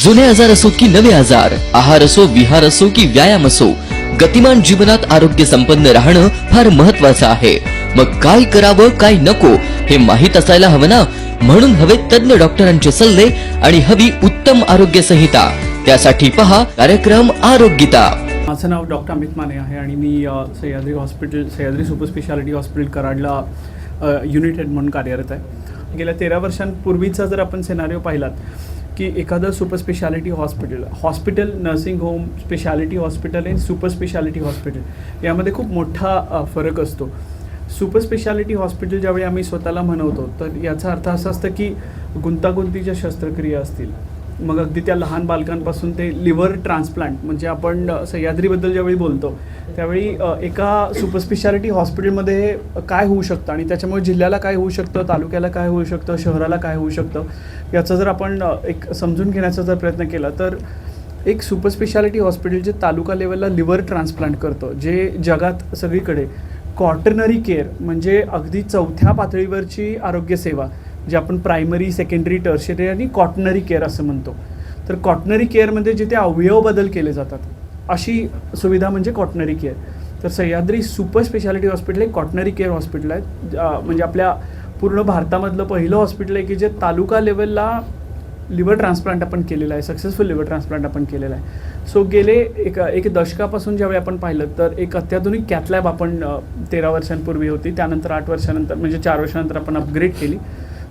जुने आजार असो की नवे आजार आहार असो विहार असो की व्यायाम असो गतिमान जीवनात आरोग्य संपन्न राहणं फार महत्वाचं आहे. मग काय करावं काय नको हे माहीत असायला हवं ना? म्हणून हवे तज्ञ डॉक्टरांचे सल्ले आणि हवी उत्तम आरोग्य संहिता. त्यासाठी पहा कार्यक्रम आरोग्यता. माझं नाव डॉक्टर अमित माने आहे आणि मी Sahyadri hospital Sahyadri super speciality hospital कराडला unit head म्हणून कार्यरत आहे. गेल्या तेरा वर्षांपूर्वीचा जर आपण सेनारिओ पाहिलात की एखादं super speciality hospital hospital nursing home speciality hospital आणि सुपर स्पेशालिटी हॉस्पिटल यामध्ये खूप मोठा फरक असतो. सुपर स्पेशालिटी हॉस्पिटल ज्यावेळी आम्ही स्वतःला म्हणवतो तर याचा अर्थ असा असतं की गुंतागुंतीच्या शस्त्रक्रिया असतील. मग अगदी त्या लहान बालकांपासून ते लिव्हर ट्रान्सप्लांट म्हणजे आपण सह्याद्रीबद्दल ज्यावेळी बोलतो त्यावेळी एका सुपरस्पेशालिटी हॉस्पिटलमध्ये काय होऊ शकतं आणि त्याच्यामुळे जिल्ह्याला काय होऊ शकतं तालुक्याला काय होऊ शकतं शहराला काय होऊ शकतं याचा जर आपण एक समजून घेण्याचा जर प्रयत्न केला तर एक सुपर स्पेशालिटी हॉस्पिटल जे तालुका लेवलला लिव्हर ट्रान्सप्लांट करतं जे जगात सगळीकडे क्वार्टनरी केअर म्हणजे अगदी चौथ्या पातळीवरची आरोग्यसेवा जे आपण प्रायमरी सेकंडरी टर्शरी आणि कॉटनरी केअर असं म्हणतो. तर कॉटनरी केअरमध्ये जिथे अवयव बदल केले जातात अशी सुविधा म्हणजे कॉटनरी केअर तर सह्याद्री सुपर स्पेशालिटी हॉस्पिटल एक कॉटनरी केअर हॉस्पिटल आहे म्हणजे आपल्या पूर्ण भारतामधलं पहिलं हॉस्पिटल आहे की जे तालुका लेवलला लिव्हर ट्रान्सप्लांट आपण केलेलं आहे सक्सेसफुल लिव्हर ट्रान्सप्लांट आपण केलेला आहे. सो गेले एक एक दशकापासून ज्यावेळी आपण पाहिलं तर एक अत्याधुनिक कॅथलॅब आपण तेरा वर्षांपूर्वी होती. त्यानंतर आठ वर्षानंतर म्हणजे चार वर्षानंतर आपण अपग्रेड केली.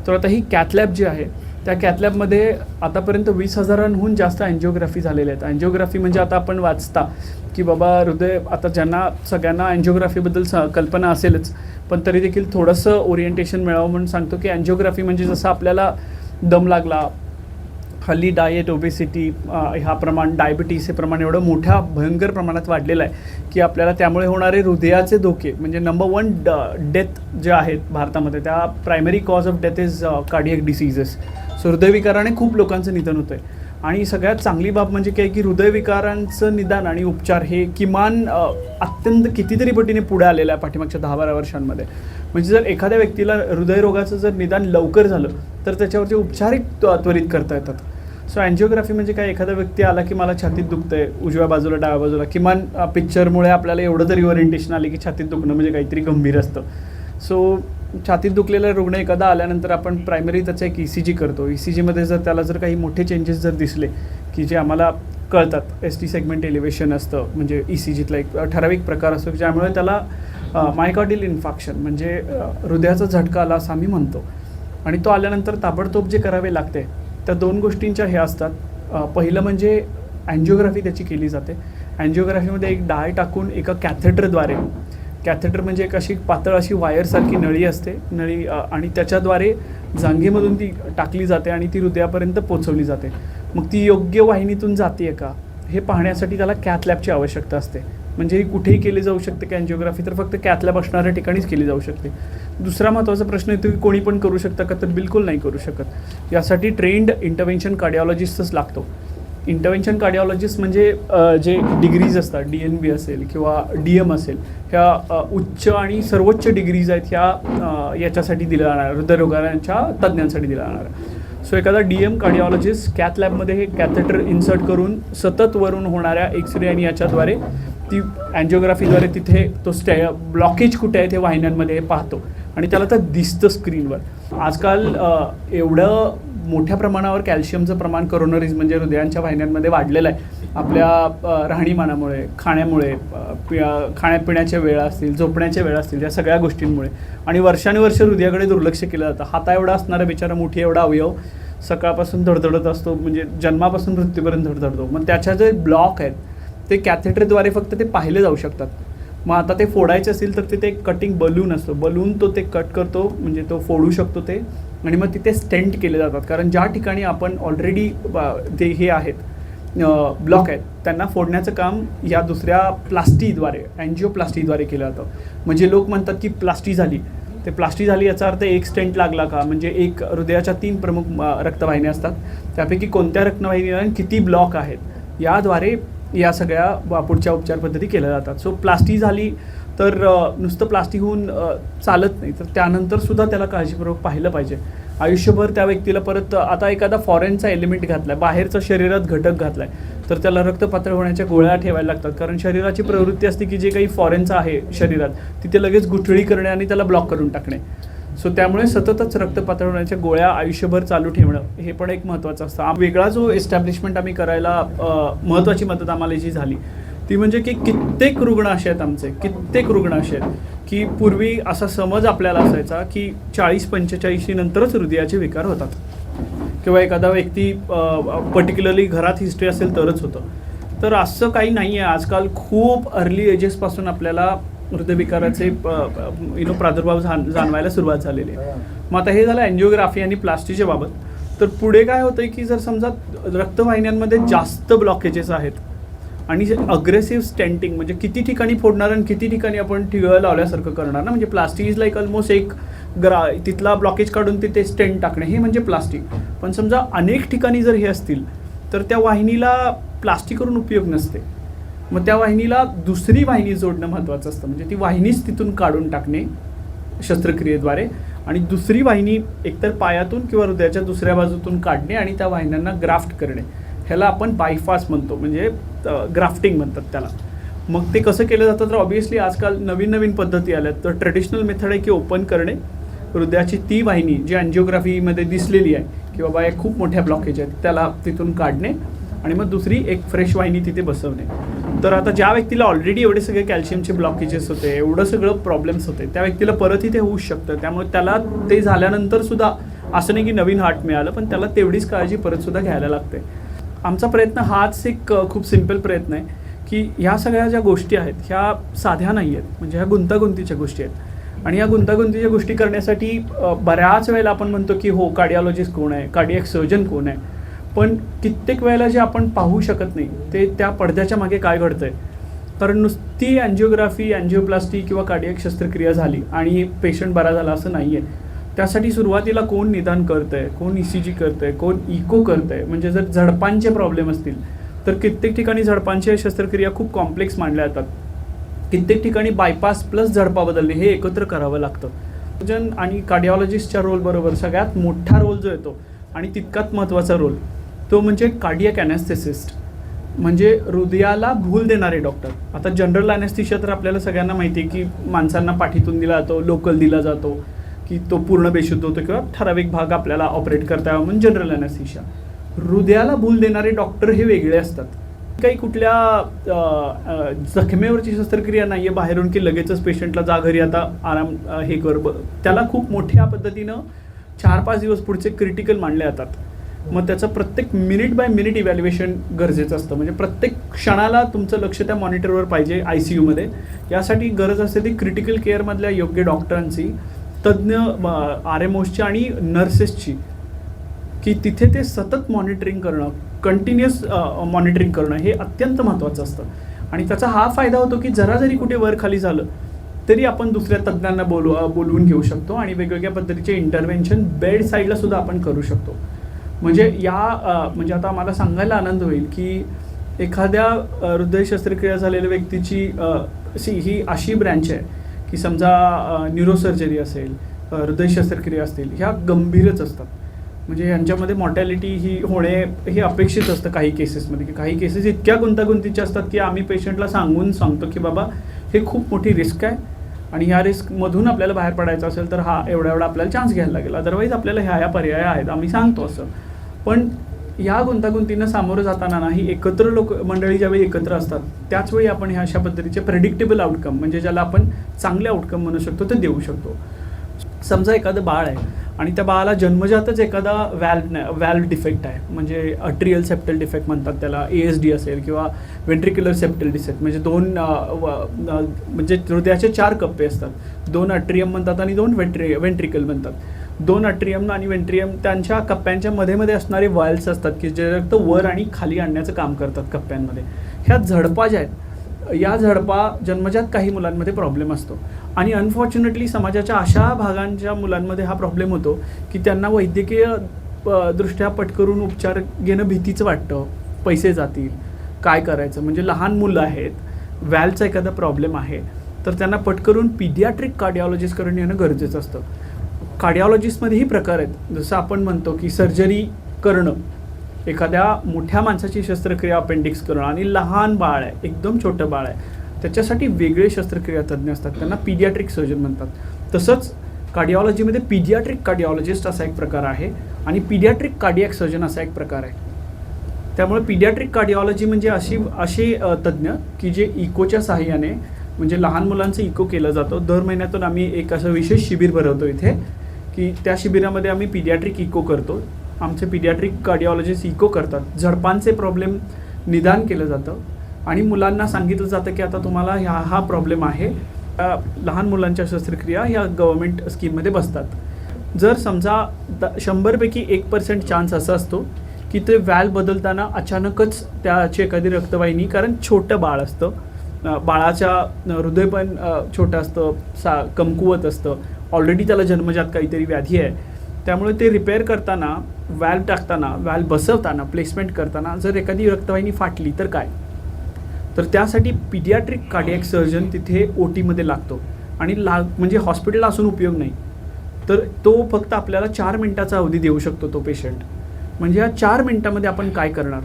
तर आता ही कॅथलॅब जी आहे त्या कॅथलॅबमध्ये आतापर्यंत वीस हजारांहून जास्त अँजिओग्राफी झालेल्या आहेत. अँजिओग्राफी म्हणजे आता आपण वाचता की बाबा हृदय आता ज्यांना सगळ्यांना अँजिओग्राफीबद्दल स कल्पना असेलच पण तरी देखील थोडंसं ओरिएंटेशन मिळावं म्हणून सांगतो की अँजिओग्राफी म्हणजे जसं आपल्याला दम लागला हल्ली डाएट ओबेसिटी ह्या प्रमाण डायबिटीस हे प्रमाण एवढं मोठ्या भयंकर प्रमाणात वाढलेलं आहे की आपल्याला त्यामुळे होणारे हृदयाचे धोके म्हणजे नंबर वन डेथ जे आहेत भारतामध्ये त्या primary cause of death is cardiac diseases so हृदयविकाराने खूप लोकांचं निधन होतं आहे आणि सगळ्यात चांगली बाब म्हणजे काय की हृदयविकारांचं निदान आणि उपचार हे किमान अत्यंत कितीतरी पटीने पुढे आलेलं आहे पाठीमागच्या दहा बारा वर्षांमध्ये. म्हणजे जर एखाद्या व्यक्तीला हृदयरोगाचं जर निदान लवकर झालं तर त्याच्यावरचे उपचारही त्वरित करता येतात. सो अँजिओग्राफी म्हणजे काय? एखादा व्यक्ती आला की मला छातीत दुखतंय उजव्या बाजूला डाव्या बाजूला किमान पिक्चरमुळे आपल्याला एवढं तरी ओरिएंटेशन आले की छातीत दुखणं म्हणजे काहीतरी गंभीर असतं. सो छातीत दुखलेला रुग्ण एखादा आल्यानंतर आपण प्रायमरी त्याचा एक ई सी जी करतो. ई सी जीमध्ये जर त्याला जर काही मोठे चेंजेस जर दिसले की जे आम्हाला कळतात एस टी सेगमेंट एलिव्हेशन असतं म्हणजे ई सी जीतला एक ठराविक प्रकार असतो ज्यामुळे त्याला मायकॉडिल इन्फाक्शन म्हणजे हृदयाचा झटका आला असं आम्ही म्हणतो. आणि तो आल्यानंतर ताबडतोब जे करावे लागते त्या दोन गोष्टींच्या हे असतात. पहिलं म्हणजे अँजिओग्राफी त्याची केली जाते. अँजिओग्राफीमध्ये एक डाय टाकून एका कॅथेटरद्वारे कॅथेटर म्हणजे एक अशी पातळ अशी वायरसारखी नळी असते. नळी आणि त्याच्याद्वारे जांघेमधून ती टाकली जाते आणि ती हृदयापर्यंत पोचवली जाते. मग ती योग्य वाहिनीतून जाते का? हे पाहण्यासाठी त्याला कॅथ लॅबची आवश्यकता असते. म्हणजे ही कुठेही केली जाऊ शकते की अँजिओग्राफी तर फक्त कॅथ असणाऱ्या ठिकाणीच केली जाऊ शकते. दुसरा महत्त्वाचा प्रश्न येतो की कोणी पण करू शकता का? तर बिलकुल नाही करू शकत. यासाठी ट्रेंड इंटरव्हेन्शन कार्डिओलॉजिस्टच लागतो. इंटरव्हेन्शन कार्डिओलॉजिस्ट म्हणजे जे डिग्रीज असतात डी एन बी असेल किंवा डी एम असेल ह्या उच्च आणि सर्वोच्च डिग्रीज आहेत ह्या याच्यासाठी दिल्या जाणार हृदयरोगांच्या तज्ज्ञांसाठी दिल्या जाणार सो एखादा डी एम कार्डिओलॉजिस्ट कॅथ लॅबमध्ये हे कॅथेटर इन्सर्ट करून सतत वरून होणाऱ्या एक्सरे आणि याच्याद्वारे ती अँजिओग्राफीद्वारे तिथे तो स्टे ब्लॉकेज कुठे आहे ते वाहिन्यांमध्ये पाहतो. आणि त्याला तर दिसतं स्क्रीनवर आजकाल एवढं मोठ्या प्रमाणावर कॅल्शियमचं प्रमाण करोनरीज म्हणजे हृदयांच्या वाहिन्यांमध्ये वाढलेलं आहे. आपल्या राहणीमानामुळे खाण्यामुळे पि- खाण्यापिण्याच्या वेळा असतील झोपण्याच्या वेळा असतील या सगळ्या गोष्टींमुळे. आणि वर्षानुवर्ष हृदयाकडे दुर्लक्ष केलं जातं. हाता एवढा असणारा बिचारा मोठी एवढा अवयव सकाळपासून धडधडत असतो म्हणजे जन्मापासून मृत्यूपर्यंत धडधडतो. मग त्याच्या जे ब्लॉक आहेत ते कॅथेटरद्वारे फक्त ते पाहिले जाऊ शकतात. मग आता ते फोडायचे असेल तर तिथे एक कटिंग बलून असतो. बलून तो ते कट करतो म्हणजे तो फोडू शकतो ते. आणि मग तिथे स्टेंट केले जातात. कारण ज्या ठिकाणी आपण ऑलरेडी ते हे आहेत ब्लॉक आहेत त्यांना फोडण्याचं काम या दुसऱ्या प्लास्टीद्वारे अँजिओप्लास्टीद्वारे केलं जातं. म्हणजे लोक म्हणतात की प्लास्टी झाली ते प्लास्टी झाली याचा अर्थ एक स्टेंट लागला का? म्हणजे एक हृदयाच्या तीन प्रमुख रक्तवाहिन्या असतात. त्यापैकी कोणत्या रक्तवाहिन्या किती ब्लॉक आहेत? याद्वारे या सगळ्या ब- पुढच्या उपचार पद्धती केल्या जातात. सो प्लास्टी झाली तर नुसतं प्लास्टिक होऊन चालत नाही. तर त्यानंतर सुद्धा त्याला काळजीपूर्वक पाहिलं पाहिजे. आयुष्यभर त्या व्यक्तीला परत आता एखादा फॉरेनचा एलिमेंट घातला आहे बाहेरचा शरीरात घटक घातलाय तर त्याला रक्त पातळ होण्याच्या गोळ्या ठेवायला लागतात. कारण शरीराची प्रवृत्ती असते की जे काही फॉरेनचं आहे शरीरात तिथे लगेच गुठळी करणे आणि त्याला ब्लॉक करून टाकणे. सो त्यामुळे सततच रक्त पातळ होण्याच्या गोळ्या आयुष्यभर चालू ठेवणं हे पण एक महत्त्वाचं असतं. वेगळा जो एस्टॅब्लिशमेंट आम्ही करायला महत्त्वाची मदत आम्हाला जी झाली ती म्हणजे की कित्येक रुग्ण असे आहेत आमचे कित्येक रुग्ण असे आहेत की पूर्वी असा समज आपल्याला असायचा की चाळीस पंचेचाळीशी नंतरच हृदयाचे विकार होतात. किंवा एखादा व्यक्ती पर्टिक्युलरली घरात हिस्ट्री असेल तरच होतं. तर असं काही नाही आहे आजकाल खूप अर्ली एजेसपासून आपल्याला हृदयविकाराचे यु नो प्रादुर्भाव जाण जाणवायला सुरुवात झालेली आहे. मग आता हे झालं अँजिओग्राफी आणि प्लास्टिकच्या बाबत. तर पुढे काय होतंय की जर समजा रक्तवाहिन्यांमध्ये जास्त ब्लॉकेजेस आहेत आणि अग्रेसिव्ह स्टेंटिंग म्हणजे किती ठिकाणी फोडणार आणि किती ठिकाणी आपण ठिगळ लावल्यासारखं करणार ना म्हणजे प्लास्टिक इज लाईक ऑलमोस्ट एक ग्रा तिथला ब्लॉकेज काढून तिथे स्टेंट टाकणे हे म्हणजे प्लास्टिक पण समजा अनेक ठिकाणी जर हे असतील तर त्या वाहिनीला प्लास्टिक करून उपयोग नसते. मग त्या वाहिनीला दुसरी वाहिनी जोडणं महत्त्वाचं असतं. म्हणजे ती वाहिनीच तिथून काढून टाकणे शस्त्रक्रियेद्वारे आणि दुसरी वाहिनी एकतर पायातून किंवा हृदयाच्या दुसऱ्या बाजूतून काढणे आणि त्या वाहिन्यांना ग्राफ्ट करणे. ह्याला आपण बायपास म्हणतो. म्हणजे ग्राफ्टिंग म्हणतात त्याला. मग ते कसं केलं जातं? तर ऑब्विसली आजकाल नवीन नवीन पद्धती आल्यात. तर ट्रेडिशनल मेथड आहे की ओपन करणे. हृदयाची ती वाहिनी जी अँजिओग्राफीमध्ये दिसलेली आहे की बाबा या खूप मोठ्या ब्लॉकेज आहेत त्याला तिथून काढणे आणि मग दुसरी एक फ्रेश वाहिनी तिथे बसवणे. तर आता ज्या व्यक्तीला ऑलरेडी एवढे सगळे कॅल्शियमचे ब्लॉकेजेस होते एवढं सगळं प्रॉब्लेम्स होते त्या व्यक्तीला परतही ते होऊ शकतं. त्यामुळे त्याला ते झाल्यानंतर सुद्धा असं नाही की नवीन हार्ट मिळालं पण त्याला तेवढीच काळजी परत सुद्धा घ्यायला लागते. आमचा प्रयत्न हाच एक खूप सिंपल प्रयत्न आहे की ह्या सगळ्या ज्या गोष्टी आहेत ह्या साध्या नाही आहेत म्हणजे ह्या गुंतागुंतीच्या गोष्टी आहेत. आणि या गुंतागुंतीच्या गोष्टी करण्यासाठी बऱ्याच वेळेला आपण म्हणतो की हो कार्डिओलॉजिस्ट कोण आहे कार्डियक सर्जन कोण आहे पण कित्येक वेळेला जे आपण पाहू शकत नाही ते त्या पडद्याच्या मागे काय घडतंय? कारण नुसती अँजिओग्राफी अँजिओप्लास्टी किंवा कार्डियक शस्त्रक्रिया झाली आणि पेशंट बरा झाला असं नाही आहे त्यासाठी सुरुवातीला कोण निदान करतंय? कोण ई सी जी करतंय? कोण इको करतंय? म्हणजे जर झडपांचे प्रॉब्लेम असतील तर कित्येक ठिकाणी झडपांच्या शस्त्रक्रिया खूप कॉम्प्लेक्स मानल्या जातात. कित्येक ठिकाणी बायपास प्लस झडपा बदलणे हे एकत्र करावं लागतं. सर्जन आणि कार्डिओलॉजिस्टच्या रोलबरोबर सगळ्यात मोठा रोल जो येतो आणि तितकाच महत्त्वाचा रोल तो म्हणजे कार्डियक अॅनेस्थेसिस्ट म्हणजे हृदयाला भूल देणारे डॉक्टर आता जनरल अॅनेस्थिशिया तर आपल्याला सगळ्यांना माहिती आहे की माणसांना पाठीतून दिला जातो लोकल दिला जातो की तो पूर्ण बेशुद्ध होतो किंवा ठराविक भाग आपल्याला ऑपरेट करता यावा म्हणून जनरल अॅनेस्थिशिया हृदयाला भूल देणारे डॉक्टर हे वेगळे असतात. काही कुठल्या जखमेवरची शस्त्रक्रिया नाही आहे बाहेरून की लगेचच पेशंटला जा घरी आता आराम हे कर ब- त्याला खूप मोठ्या पद्धतीनं चार पाच दिवस पुढचे क्रिटिकल मानले जातात. मग त्याचं प्रत्येक मिनिट बाय मिनिट इव्हॅल्युएशन गरजेचं असतं. म्हणजे प्रत्येक क्षणाला तुमचं लक्ष त्या मॉनिटरवर पाहिजे आय सी यूमध्ये यासाठी गरज असते ती क्रिटिकल केअरमधल्या योग्य डॉक्टरांची तज्ज्ञ आर एम ओसची आणि नर्सेसची की तिथे ते सतत मॉनिटरिंग करणं कंटिन्युअस मॉनिटरिंग करणं हे अत्यंत महत्त्वाचं असतं. आणि त्याचा हा फायदा होतो की जरा जरी कुठे वर खाली झालं तरी आपण दुसऱ्या तज्ज्ञांना बोलू बोलवून घेऊ शकतो आणि वेगवेगळ्या पद्धतीचे इंटरव्हेन्शन बेड साईडला सुद्धा आपण करू शकतो. म्हणजे या म्हणजे आता मला सांगायला आनंद होईल की एखाद्या हृदय शस्त्रक्रिया झालेल्या व्यक्तीची सी ही अशी ब्रँच आहे की समजा न्यूरोसर्जरी असेल हृदय शस्त्रक्रिया असतील ह्या गंभीरच असतात. म्हणजे यांच्यामध्ये मॉर्टॅलिटी ही होणे हे अपेक्षित असतं काही केसेसमध्ये की काही केसेस इतक्या गुंतागुंतीच्या असतात की आम्ही पेशंटला सांगून सांगतो की बाबा हे खूप मोठी रिस्क आहे आणि ह्या रिस्कमधून आपल्याला बाहेर पडायचं असेल तर हा एवढा एवढा आपल्याला चान्स घ्यायला लागेल. अदरवाईज आपल्याला ह्या ह्या पर्याय आहेत आम्ही सांगतो असं. पण या गुंतागुंतीनं सामोरं जाताना नाही एकत्र लोक मंडळी ज्यावेळी एकत्र असतात त्याचवेळी आपण ह्या अशा पद्धतीचे प्रेडिक्टेबल आउटकम म्हणजे ज्याला आपण चांगले आउटकम म्हणू शकतो ते देऊ शकतो. समजा एखादं बाळ आहे आणि त्या बाळाला जन्मजातच एखादा व्हॅल्व व्हॅल्व डिफेक्ट आहे. म्हणजे अट्रियल सेप्टल डिफेक्ट म्हणतात त्याला ए एस डी असेल किंवा वेंट्रिक्युलर सेप्टल डिसेक्ट म्हणजे दोन म्हणजे हृदयाचे चार कप्पे असतात. दोन अट्रियम म्हणतात आणि दोन वेंट्रि वेंट्रिकल म्हणतात. दोन अट्रियम आणि वेंट्रियम त्यांच्या कप्प्यांच्या मध्ये मध्ये असणारे वायल्स असतात की जे रक्त वर आणि खाली आणण्याचं काम करतात कप्प्यांमध्ये. ह्या झडपा ज्या आहेत या झडपा जन्मजात काही मुलांमध्ये प्रॉब्लेम असतो. आणि अनफॉर्च्युनेटली समाजाच्या अशा भागांच्या मुलांमध्ये हा प्रॉब्लेम होतो की त्यांना वैद्यकीय प- दृष्ट्या पटकरून उपचार घेणं भीतीचं वाटतं. पैसे जातील. काय करायचं? म्हणजे लहान मुलं आहेत. व्हॅलचा एखादा प्रॉब्लेम आहे. तर त्यांना पटकरून पिडियाट्रिक कार्डिओलॉजिस्टकडून येणं गरजेचं असतं. कार्डिओलॉजिस्टमध्येही प्रकार आहेत. जसं आपण म्हणतो की सर्जरी करणं एखाद्या मोठ्या माणसाची शस्त्रक्रिया अपेंडिक्स करणं आणि लहान बाळ आहे एकदम छोटं बाळ आहे त्याच्यासाठी वेगळे शस्त्रक्रिया तज्ज्ञ असतात. त्यांना पिडियाट्रिक सर्जन म्हणतात. तसंच कार्डिओलॉजीमध्ये पिडियाट्रिक कार्डिओलॉजिस्ट असा एक प्रकार आहे आणि पिडियाट्रिक कार्डियक सर्जन असा एक प्रकार आहे. त्यामुळे पिडियाट्रिक कार्डिओलॉजी म्हणजे अशी असे तज्ज्ञ की जे इकोच्या सहाय्याने म्हणजे लहान मुलांचं इको केलं जातं. दर महिन्यातून आम्ही एक असं विशेष शिबिर भरवतो इथे. की त्या शिबिरामध्ये आम्ही पिडियाट्रिक इको करतो. आमचे पिडियाट्रिक कार्डिओलॉजिस्ट इको करतात. झडपांचे प्रॉब्लेम निदान केलं जातं. आणि मुलांना सांगितलं जातं की आता तुम्हाला ह्या हा प्रॉब्लेम आहे. लहान मुलांच्या शस्त्रक्रिया ह्या गव्हर्मेंट स्कीममध्ये बसतात. जर समजा द शंभरपैकी एक पर्सेंट चान्स असा असतो की ते व्हॅल बदलताना अचानकच त्याची एखादी रक्तवाहिनी कारण छोटं बाळ असतं. बाळाच्या हृदय पण छोटं असतं सा कमकुवत असतं. ऑलरेडी त्याला जन्मजात काहीतरी व्याधी आहे. त्यामुळे ते रिपेअर करताना व्हॅल्व टाकताना व्हॅल्व बसवताना प्लेसमेंट करताना जर एखादी रक्तवाहिनी फाटली तर काय? तर त्यासाठी पिडियाट्रिक कार्डियक सर्जन तिथे ओ टीमध्ये लागतो. आणि लाग म्हणजे हॉस्पिटल असून उपयोग नाही. तर तो फक्त आपल्याला चार मिनटाचा अवधी देऊ शकतो तो पेशंट म्हणजे या चार मिनटामध्ये आपण काय करणार?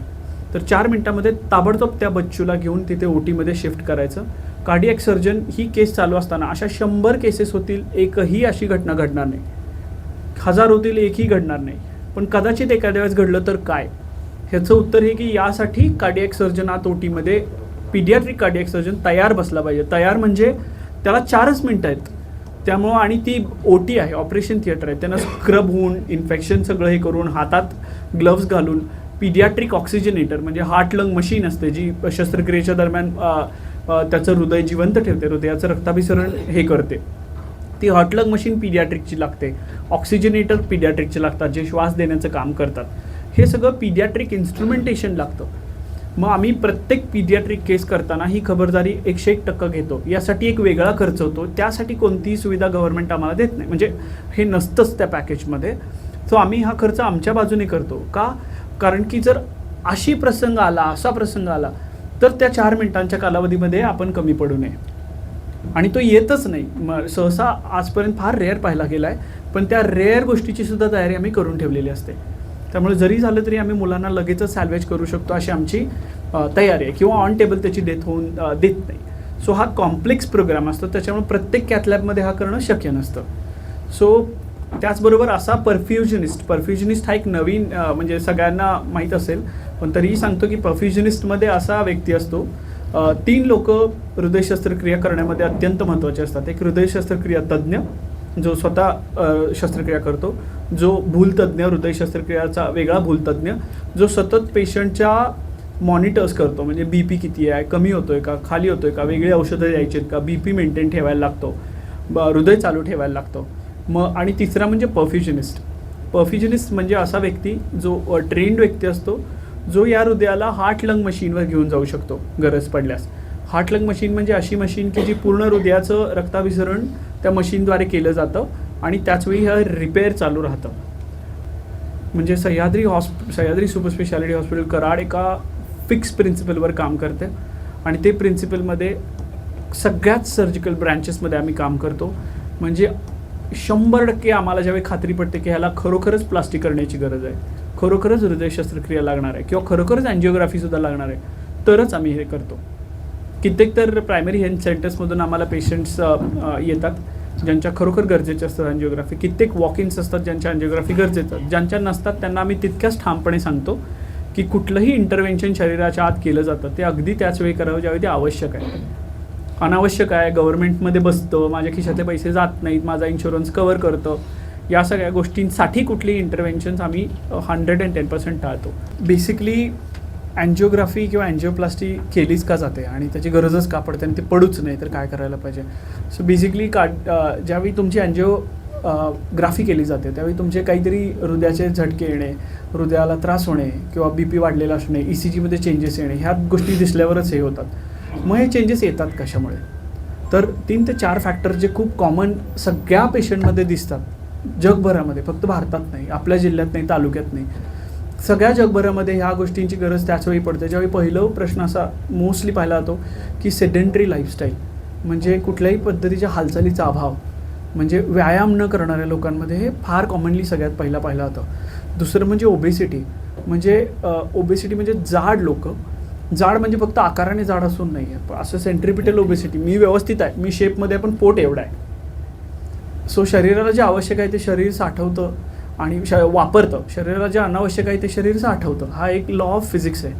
तर चार मिनटामध्ये ताबडतोब त्या बच्चूला घेऊन तिथे ओ टीमध्ये शिफ्ट करायचं. कार्डियक सर्जन ही केस चालू असताना अशा शंभर केसेस होतील एकही अशी घटना घडणार नाही. हजार होतील एकही घडणार नाही. पण कदाचित एखाद्या वेळेस घडलं तर काय? ह्याचं उत्तर हे की यासाठी कार्डियक सर्जन आत ओटीमध्ये पिडियाट्रिक कार्डियक सर्जन तयार बसला पाहिजे. तयार म्हणजे त्याला चारच मिनटं आहेत. त्यामुळं आणि ती ओ टी आहे ऑपरेशन थिएटर आहे. त्यांना स्क्रब होऊन इन्फेक्शन सगळं हे करून हातात ग्लव्स घालून पिडियाट्रिक ऑक्सिजनेटर म्हणजे हार्ट लंग मशीन असते जी शस्त्रक्रियेच्या दरम्यान त्याचं हृदय जिवंत ठेवते हृदयाचं रक्ताभिसरण हे करते. ती हॉटलग मशीन पिडियाट्रिकची लागते. ऑक्सिजनेटर पिडियाट्रिकचे लागतात जे श्वास देण्याचं काम करतात. हे सगळं पिडियाट्रिक इन्स्ट्रुमेंटेशन लागतं. मग आम्ही प्रत्येक पिडियाट्रिक केस करताना ही खबरदारी एकशे एक टक्का घेतो. यासाठी एक वेगळा खर्च होतो. त्यासाठी कोणतीही सुविधा गव्हर्नमेंट आम्हाला देत नाही. म्हणजे हे नसतंच त्या पॅकेजमध्ये सो आम्ही हा खर्च आमच्या बाजूने करतो. का? कारण की जर अशी प्रसंग आला असा प्रसंग आला तर त्या चार मिनिटांच्या कालावधीमध्ये आपण कमी पडू नये. आणि तो येतच नाही. म सहसा आजपर्यंत फार रेअर पाहायला गेला आहे पण त्या रेअर गोष्टीची सुद्धा तयारी आम्ही करून ठेवलेली असते. त्यामुळे जरी झालं तरी आम्ही मुलांना लगेचच सॅल्वेज करू शकतो अशी आमची तयारी आहे किंवा ऑन टेबल त्याची डेथ होऊन देत नाही. सो हा कॉम्प्लेक्स प्रोग्राम असतो. त्याच्यामुळे प्रत्येक कॅथलॅबमध्ये हा करणं शक्य नसतं. सो त्याचबरोबर असा परफ्युजनिस्ट परफ्युजनिस्ट हा एक नवीन म्हणजे सगळ्यांना माहीत असेल पण तरीही सांगतो की परफ्युजनिस्टमध्ये असा व्यक्ती असतो तीन लोक हृदय शस्त्रक्रिया करण्यामध्ये अत्यंत महत्त्वाचे असतात. एक हृदय शस्त्रक्रिया तज्ज्ञ जो स्वतः शस्त्रक्रिया करतो जो भूलतज्ञ हृदय शस्त्रक्रियाचा वेगळा भूलतज्ञ जो सतत पेशंटच्या मॉनिटर्स करतो म्हणजे बी पी किती आहे कमी होतोय का खाली होतोय का वेगळी औषधं द्यायची आहेत का बी पी मेंटेन ठेवायला लागतो ब हृदय चालू ठेवायला लागतो. मग आणि तिसरा म्हणजे परफ्युजनिस्ट. परफ्युजनिस्ट म्हणजे असा व्यक्ती जो ट्रेंड व्यक्ती असतो जो या हृदयाला हार्ट लंग मशीनवर घेऊन जाऊ शकतो गरज पडल्यास. हार्ट लंग मशीन म्हणजे अशी मशीन की जी पूर्ण हृदयाचं रक्ताभिसरण त्या मशीनद्वारे केलं जातं आणि त्याचवेळी हा रिपेअर चालू राहतं. म्हणजे Sahyadri hosp Sahyadri super speciality hospital Karad एका फिक्स प्रिन्सिपलवर काम करते आणि ते प्रिन्सिपलमध्ये सगळ्याच सर्जिकल ब्रँचेसमध्ये आम्ही काम करतो. म्हणजे शंभर टक्के आम्हाला ज्यावेळी खात्री पडते की ह्याला खरोखरच प्लास्टिक करण्याची गरज आहे. खरोखरच हृदय शस्त्रक्रिया लागणार आहे किंवा खरोखरच अँजिओग्राफीसुद्धा लागणार आहे तरच आम्ही हे करतो. कित्येक तर प्रायमरी हेल्थ सेंटर्समधून आम्हाला पेशंट्स येतात ज्यांच्या खरोखर गरजेचे असतात अँजिओग्राफी कित्येक वॉक-इन्स असतात ज्यांच्या अँजिओग्राफी गरजेचं ज्यांच्या नसतात त्यांना आम्ही तितक्याच ठामपणे सांगतो की कुठलंही इंटरव्हेन्शन शरीराच्या आत केलं जातं ते अगदी त्याच वेळी करावं ज्यावेळी ते आवश्यक आहे. अनावश्यक आहे. गव्हर्नमेंटमध्ये बसतं माझ्या खिशातले पैसे जात नाहीत माझा इन्शुरन्स कवर करतं. या सगळ्या गोष्टींसाठी कुठली इंटरव्हेन्शन्स आम्ही हंड्रेड अँड टेन पर्सेंट टाळतो. बेसिकली अँजिओग्राफी किंवा अँजिओप्लास्टी केलीच का जाते आणि त्याची गरजच का पडते आणि ते पडूच नाही तर काय करायला पाहिजे? सो बेसिकली का ज्यावेळी तुमची अँजिओ ग्राफी केली जाते त्यावेळी तुमचे काहीतरी हृदयाचे झटके येणे हृदयाला त्रास होणे किंवा बी पी वाढलेला असणे ई सी जीमध्ये चेंजेस येणे ह्या गोष्टी दिसल्यावरच हे होतात. मग हे चेंजेस येतात कशामुळे? तर तीन ते चार फॅक्टर जे खूप कॉमन सगळ्या पेशंटमध्ये दिसतात जगभरामध्ये फक्त भारतात नाही आपल्या जिल्ह्यात नाही तालुक्यात नाही. सगळ्या जगभरामध्ये ह्या गोष्टींची गरज त्याचवेळी पडते. ज्यावेळी पहिलं प्रश्न असा मोस्टली पाहिला जातो की सेडेंटरी लाईफस्टाईल म्हणजे कुठल्याही पद्धतीच्या हालचालीचा अभाव. म्हणजे व्यायाम न करणाऱ्या लोकांमध्ये हे फार कॉमनली सगळ्यात पहिला पाहिलं जातं. दुसरं म्हणजे ओबेसिटी म्हणजे ओबेसिटी म्हणजे जाड लोक. जाड म्हणजे फक्त आकाराने जाड असून नाही आहे असं सेंट्रिपिटल ओबेसिटी मी व्यवस्थित आहे. मी शेपमध्ये पण पोट एवढा आहे. सो शरीराला जे आवश्यक आहे ते शरीर साठवतं आणि श वापरतं. शरीराला जे अनावश्यक आहे ते शरीर साठवतं. हा एक लॉ ऑफ फिजिक्स आहे.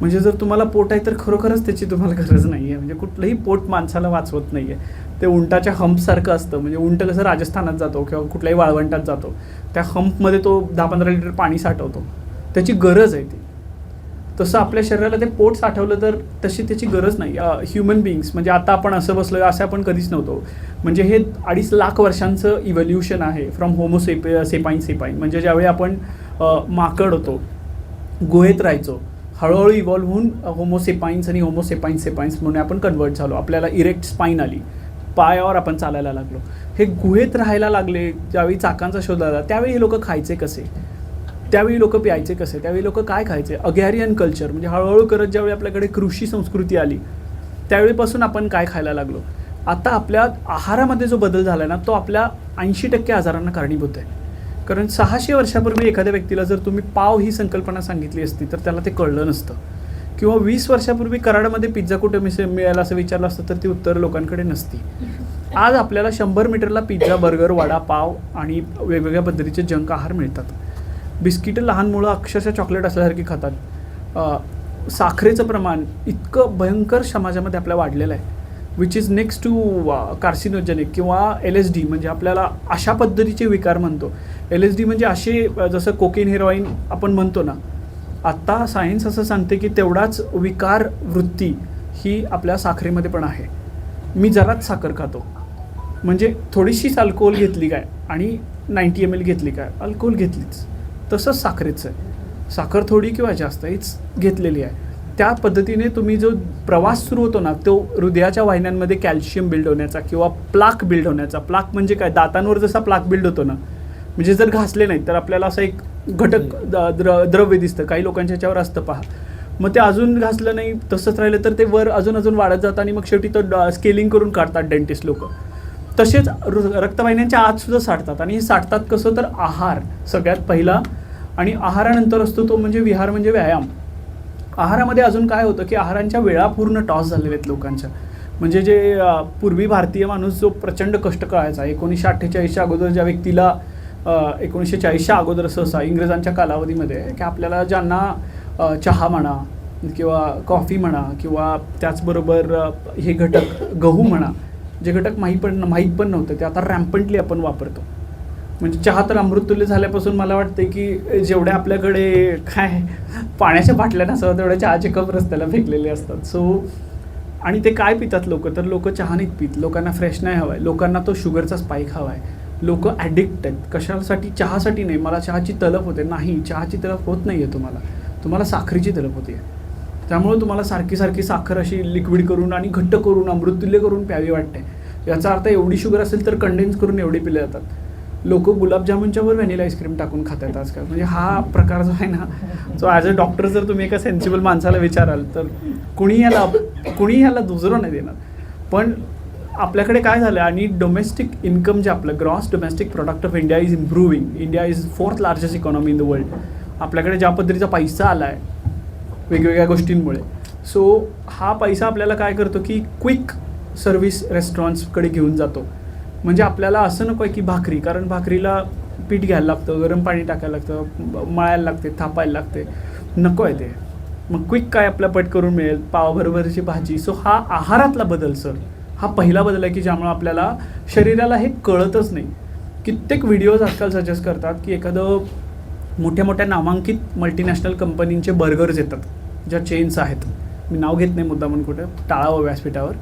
म्हणजे जर तुम्हाला पोट आहे तर खरोखरच त्याची तुम्हाला गरज नाही आहे म्हणजे कुठलंही पोट माणसाला वाचवत नाही आहे ते उंटाच्या हंपसारखं असतं. म्हणजे उंट कसं राजस्थानात जातो किंवा कुठल्याही वाळवंटात जातो. त्या हंपमध्ये तो दहा पंधरा लिटर पाणी साठवतो. त्याची गरज आहे ती. तसं आपल्या शरीराला ते पोट साठवलं तर तशी त्याची गरज नाही. ह्युमन बिईंग्स म्हणजे आता आपण असं बसलो असं आपण कधीच नव्हतो. म्हणजे हे अडीच लाख वर्षांचं इव्हल्युशन आहे फ्रॉम होमो सेपे सेपाईन सेपाईन म्हणजे ज्यावेळी आपण माकड होतो गुहेत राहायचो हळूहळू इव्हॉल्व्ह होऊन होमोसेपाईन्स आणि होमोसेपाईन सेपाईन्स म्हणून आपण कन्वर्ट झालो. आपल्याला इरेक्ट स्पाईन आली. पायावर आपण चालायला लागलो. हे गुहेत राहायला लागले ज्यावेळी चाकांचा शोध आला त्यावेळी हे लोक खायचे कसे? त्यावेळी लोक प्यायचे कसे? त्यावेळी लोक काय खायचे? अगॅरियन कल्चर म्हणजे हळूहळू करत ज्यावेळी आपल्याकडे कृषी संस्कृती आली त्यावेळीपासून आपण काय खायला लागलो? आता आपल्या आहारामध्ये जो बदल झाला ना तो आपल्या ऐंशी टक्के आजारांना कारणीभूत आहे. कारण सहाशे वर्षापूर्वी एखाद्या व्यक्तीला जर तुम्ही पाव ही संकल्पना सांगितली असती तर त्याला ते कळलं नसतं. किंवा वीस वर्षापूर्वी कराडमध्ये पिझ्झा कुठे मिसे मिळायला असं विचारलं असतं तर ती उत्तर लोकांकडे नसती. आज आपल्याला शंभर मीटरला पिझ्झा बर्गर वडा पाव आणि वेगवेगळ्या पद्धतीचे जंक आहार मिळतात. बिस्किटं लहान मुलं अक्षरशः चॉकलेट असल्यासारखी खातात. साखरेचं प्रमाण इतकं भयंकर समाजामध्ये आपल्या वाढलेलं आहे. Which is next to carcinogenic किंवा एल एस डी म्हणजे आपल्याला अशा पद्धतीचे विकार म्हणतो. एल एस डी म्हणजे असे जसं कोकेन हिरोईन आपण म्हणतो ना आत्ता सायन्स असं सांगते की तेवढाच विकार वृत्ती ही आपल्या साखरेमध्ये पण आहे. मी जराच साखर खातो. म्हणजे थोडीशीच अल्कोहोल घेतली काय आणि नाईन्टी एम एल घेतली काय अल्कोहोल घेतलीच. तसंच साखरेचं आहे. साखर थोडी किंवा जास्त हीच घेतलेली आहे. त्या पद्धतीने तुम्ही जो प्रवास सुरू होतो ना तो हृदयाच्या वाहिन्यांमध्ये कॅल्शियम बिल्ड होण्याचा किंवा प्लाक बिल्ड होण्याचा प्लाक म्हणजे काय? दातांवर जसा प्लाक बिल्ड होतो ना म्हणजे जर घासले नाहीत तर आपल्याला असं एक घटक द्र द्रव्य दिसतं. काही लोकांच्या ह्याच्यावर असतं पहा. मग ते अजून घासलं नाही तसंच राहिलं तर ते वर अजून अजून वाढत जातं आणि मग शेवटी तो स्केलिंग करून काढतात डेंटिस्ट लोक. तसेच रक्तवाहिन्यांच्या आत सुद्धा साठतात. आणि हे साठतात कसं तर आहार सगळ्यात पहिला. आणि आहारानंतर असतो तो म्हणजे विहार म्हणजे व्यायाम. आहारामध्ये अजून काय होतं की आहारांच्या वेळा पूर्ण टॉस झालेल्या आहेत लोकांच्या. म्हणजे जे पूर्वी भारतीय माणूस जो प्रचंड कष्ट करायचा एकोणीसशे अठ्ठेचाळीसच्या अगोदर ज्या व्यक्तीला एकोणीसशे चाळीसच्या अगोदर सहसा इंग्रजांच्या कालावधीमध्ये की आपल्याला ज्यांना चहा म्हणा किंवा कॉफी म्हणा किंवा त्याचबरोबर हे घटक गहू म्हणा जे घटक माहीत पण माहीत पण नव्हतं ते आता रॅम्पंटली आपण वापरतो. म्हणजे चहा तर अमृततुल्य झाल्यापासून मला वाटते की जेवढ्या आपल्याकडे काय पाण्याच्या बाटल्या नसतात तेवढ्या चहाचे कप रस्त्याला फेकलेले असतात. सो आणि ते काय पितात लोक? तर लोक चहा नाहीत पित. लोकांना फ्रेश नाही हवा आहे लोकांना तो शुगरचा स्पाईक हवा आहे लोक ॲडिक्ट आहेत. कशासाठी? चहासाठी नाही. मला चहाची तलप होते. नाही चहाची तलप होत नाही आहे तुम्हाला. तुम्हाला साखरेची तलप होते त्यामुळे तुम्हाला सारखी सारखी साखर अशी लिक्विड करून आणि घट्ट करून अमृतुल्य करून प्यावी वाटते. याचा अर्थ एवढी शुगर असेल तर कंडेन्स करून एवढे पिले जातात. लोक गुलाबजामुनच्या वर व्हॅनिला आईस्क्रीम टाकून खातात आजकाल. म्हणजे हा प्रकार जो आहे ना सो ॲज अ डॉक्टर जर तुम्ही एका सेन्सिबल माणसाला विचाराल तर कुणी याला कुणी याला दुजरं नाही देणार. पण आपल्याकडे काय झालं आणि डोमेस्टिक इन्कम जे आपलं gross domestic product of India is improving India is fourth largest economy in the world आपल्याकडे ज्या पद्धतीचा पैसा आला आहे वेगवेगळ्या गोष्टींमुळे. सो हा पैसा आपल्याला काय करतो की क्विक सर्व्हिस रेस्टॉरंट्सकडे घेऊन जातो. म्हणजे आपल्याला असं नको आहे की भाकरी कारण भाकरीला पीठ घ्यायला लागतं गरम पाणी टाकायला लागतं मळायला लागते थापायला लागते. नको आहे ते. मग क्विक काय आपल्या पट करून मिळेल? पावभरभरची भाजी. सो हा आहारातला बदल सर हा पहिला बदल आहे की ज्यामुळे आपल्याला शरीराला हे कळतच नाही. कित्येक व्हिडिओज आजकाल सजेस्ट करतात की एखादं मोठ्या मोठ्या नामांकित मल्टीनॅशनल कंपनींचे बर्गर्स येतात ज्या चेन्स आहेत. मी नाव घेत नाही मुद्दा म्हणून कुठे टाळावं व्यासपीठावर.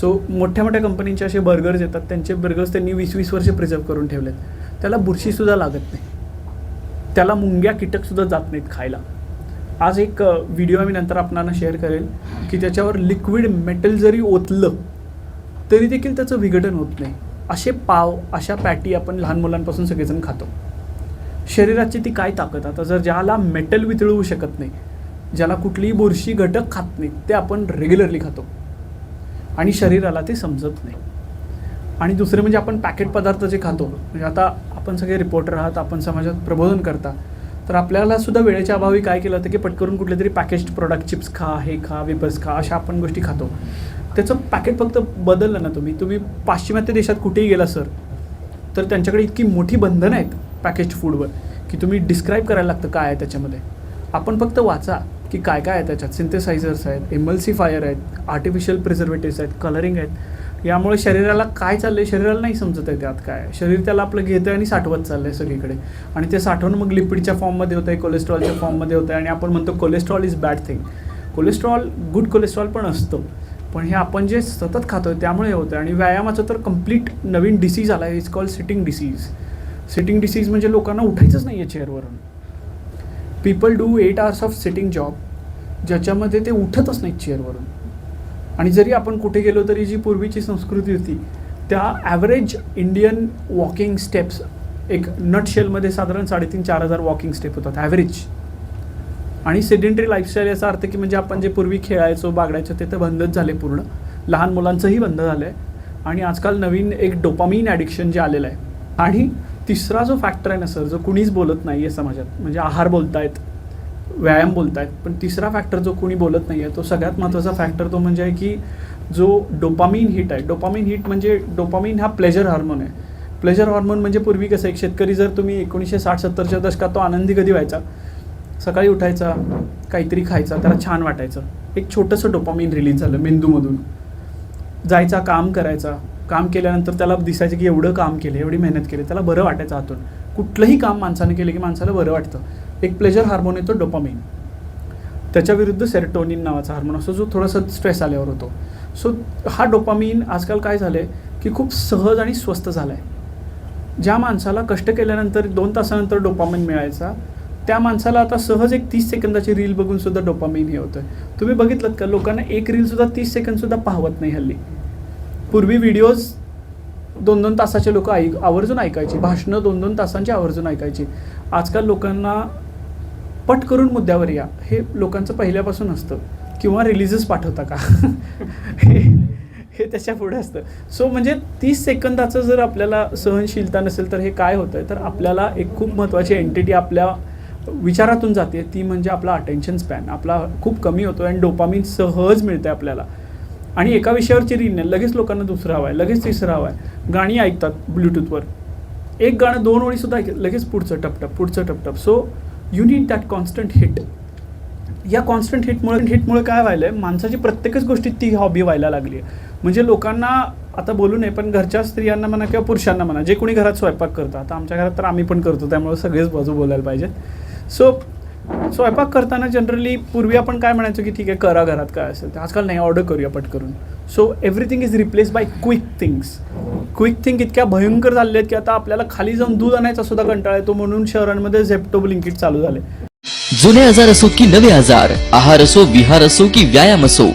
सो मोठ्या मोठ्या कंपनींचे असे बर्गर्स येतात त्यांचे बर्गर्स त्यांनी वीस वीस वर्ष प्रिझर्व करून ठेवलेत. त्याला बुरशीसुद्धा लागत नाही. त्याला मुंग्या कीटकसुद्धा जात नाहीत खायला. आज एक व्हिडिओ मी नंतर आपणाला शेअर करेल की त्याच्यावर लिक्विड मेटल जरी ओतलं तरी देखील त्याचं विघटन होत नाही. असे पाव अशा पॅटी आपण लहान मुलांपासून सगळेजण खातो. शरीराची ती काय ताकद? आता जर ज्याला मेटल वितळवू शकत नाही ज्याला कुठलीही बुरशी घटक खात नाही ते आपण रेग्युलरली खातो. आणि शरीराला ते समजत नाही. आणि दुसरे म्हणजे आपण पॅकेट पदार्थ जे खातो म्हणजे आता आपण सगळे रिपोर्टर आहात आपण समाजात प्रबोधन करता तर आपल्याला सुद्धा वेळेच्या अभावी काय केलं होतं की पटकरून कुठले तरी पॅकेज प्रोडक्ट चिप्स खा हे खा वेपर्स खा अशा आपण गोष्टी खातो. त्याचं पॅकेट फक्त बदललं ना तुम्ही तुम्ही पाश्चिमात्य देशात कुठेही गेला सर तर त्यांच्याकडे इतकी मोठी बंधनं आहेत. पॅकेज फूडवर की तुम्ही डिस्क्राईब करायला लागतं काय आहे त्याच्यामध्ये. आपण फक्त वाचा की काय काय आहे त्याच्यात. सिंथेसायझर्स आहेत एमल्सिफायर आहेत आर्टिफिशियल प्रिझर्वेटिव्स आहेत कलरिंग आहेत. यामुळे शरीराला काय चाललं आहे शरीराला नाही समजत आहे त्यात काय. शरीर त्याला आपलं घेतं आणि साठवत चाललं आहे सगळीकडे. आणि ते साठवून मग लिपिडच्या फॉर्ममध्ये होतं आहे कोलेस्ट्रॉलच्या फॉर्ममध्ये होतं आहे आणि आपण म्हणतो cholesterol is bad thing cholesterol good cholesterol पण असतं. पण हे आपण जे सतत खातो त्यामुळे होतं आहे आणि व्यायामाचं तर कंप्लीट नवीन डिसीज आला आहे is call sitting disease sitting disease म्हणजे लोकांना उठायचंच नाही आहे चेअरवरून people do eight hours of sitting job ज्याच्यामध्ये ते उठतच नाहीत चेअरवरून आणि जरी आपण कुठे गेलो तरी जी पूर्वीची संस्कृती होती त्या ॲव्हरेज इंडियन वॉकिंग स्टेप्स एक नट शेलमध्ये साधारण साडेतीन चार हजार वॉकिंग स्टेप होतात ॲव्हरेज आणि सेडेंटरी लाईफस्टाईल याचा अर्थ की म्हणजे आपण जे पूर्वी खेळायचो बागडायचो ते तर बंदच झाले पूर्ण. लहान मुलांचंही बंद झालं आहे आणि आजकाल नवीन एक डोपामीन ॲडिक्शन जे आलेलं आहे. आणि तिसरा जो फॅक्टर आहे ना सर जो कुणीच बोलत नाही आहे समाजात म्हणजे आहार बोलतायत व्यायाम बोलतायत पण तिसरा फॅक्टर जो कोणी बोलत नाही आहे तो सगळ्यात महत्त्वाचा फॅक्टर तो म्हणजे आहे की जो डोपामिन हिट आहे. डोपामिन हिट म्हणजे डोपामिन हा प्लेजर हार्मोन आहे. प्लेजर हॉर्मोन म्हणजे पूर्वी कसं एक शेतकरी जर तुम्ही एकोणीसशे साठ सत्तरच्या दशकात तो आनंदी कधी व्हायचा? सकाळी उठायचा काहीतरी खायचा त्याला छान वाटायचं. एक छोटंसं डोपामिन रिलीज झालं मेंदूमधून. जायचा काम करायचा काम केल्यानंतर त्याला दिसायचं की एवढं काम केलं एवढी मेहनत केली त्याला बरं वाटायचं आतून. कुठलंही काम माणसाने केलं की माणसाला बरं वाटतं. एक प्लेजर हार्मोन येतो डोपामिन त्याच्या विरुद्ध नावाचा हार्मोन असतो जो थोडासा स्ट्रेस आल्यावर होतो. सो हा डोपामिन आजकाल काय झालं आहे की खूप सहज आणि स्वस्त झाला आहे ज्या माणसाला कष्ट केल्यानंतर दोन तासानंतर डोपामिन मिळायचा त्या माणसाला आता सहज एक तीस सेकंदाची रील बघूनसुद्धा डोपामिन हे होतं तुम्ही बघितलं का? लोकांना एक रीलसुद्धा तीस सेकंदसुद्धा पाहवत नाही हल्ली. पूर्वी व्हिडिओज दोन दोन तासाचे लोक ऐक आवर्जून ऐकायची. भाषणं दोन दोन तासांची आवर्जून ऐकायची. आजकाल लोकांना पट करून मुद्द्यावर या. हे लोकांचं पहिल्यापासून असतं. किंवा रिलीजच पाठवता का? हे हे त्याच्या पुढे असतं. सो म्हणजे तीस सेकंदाचं जर आपल्याला सहनशीलता नसेल तर हे काय होतं आहे तर आपल्याला एक खूप महत्त्वाची एंटिटी आपल्या विचारातून जाते. ती म्हणजे आपला अटेन्शन स्पॅन आपला खूप कमी होतो. आणि डोपामिन सहज मिळते आपल्याला. आणि एका विषयावरची रील नाही. लगेच लोकांना दुसरं हवं आहे लगेच तिसरं हवं आहे गाणी ऐकतात ब्लूटूथवर. एक गाणं दोन ओळीसुद्धा ऐक लगेच पुढचं टपटप पुढचं टपटप so you need that constant hit या कॉन्स्टंट हिटमुळे हिटमुळे काय व्हायलं आहे माणसाची प्रत्येकच गोष्टीत ती हॉबी व्हायला लागली आहे म्हणजे लोकांना आता बोलू नये पण घरच्या स्त्रियांना म्हणा किंवा पुरुषांना म्हणा जे कोणी घरात स्वयंपाक करतात. आता आमच्या घरात तर आम्ही पण करतो त्यामुळे सगळेच बाजू बोलायला पाहिजेत. सो स्वयंपाक करताना जनरली पूर्वी आपण काय म्हणायचो की ठीक आहे करा घरात काय असेल तर आजकाल नाही ऑर्डर करूया पट करून so everything is replace by quick things quick thing इतक्या भयंकर झालेल्या आहेत की आता आपल्याला खाली जाऊन दूध आणायचा सुद्धा कंटाळा येतो म्हणून शहरांमध्ये झेप्टो ब्लिंकिट चालू झाले. जुने आजार असो की नवे आजार आहार असो विहार असो की व्यायाम असो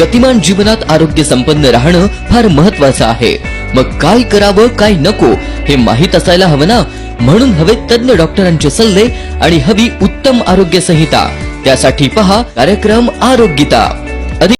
गतिमान जीवनात आरोग्य संपन्न राहणं फार महत्वाचं आहे. मग काय करावं काय नको हे माहीत असायला हवं ना? म्हणून हवे तज्ञ डॉक्टरांचे सल्ले आणि हवी उत्तम आरोग्य संहिता. त्यासाठी पहा कार्यक्रम आरोग्यता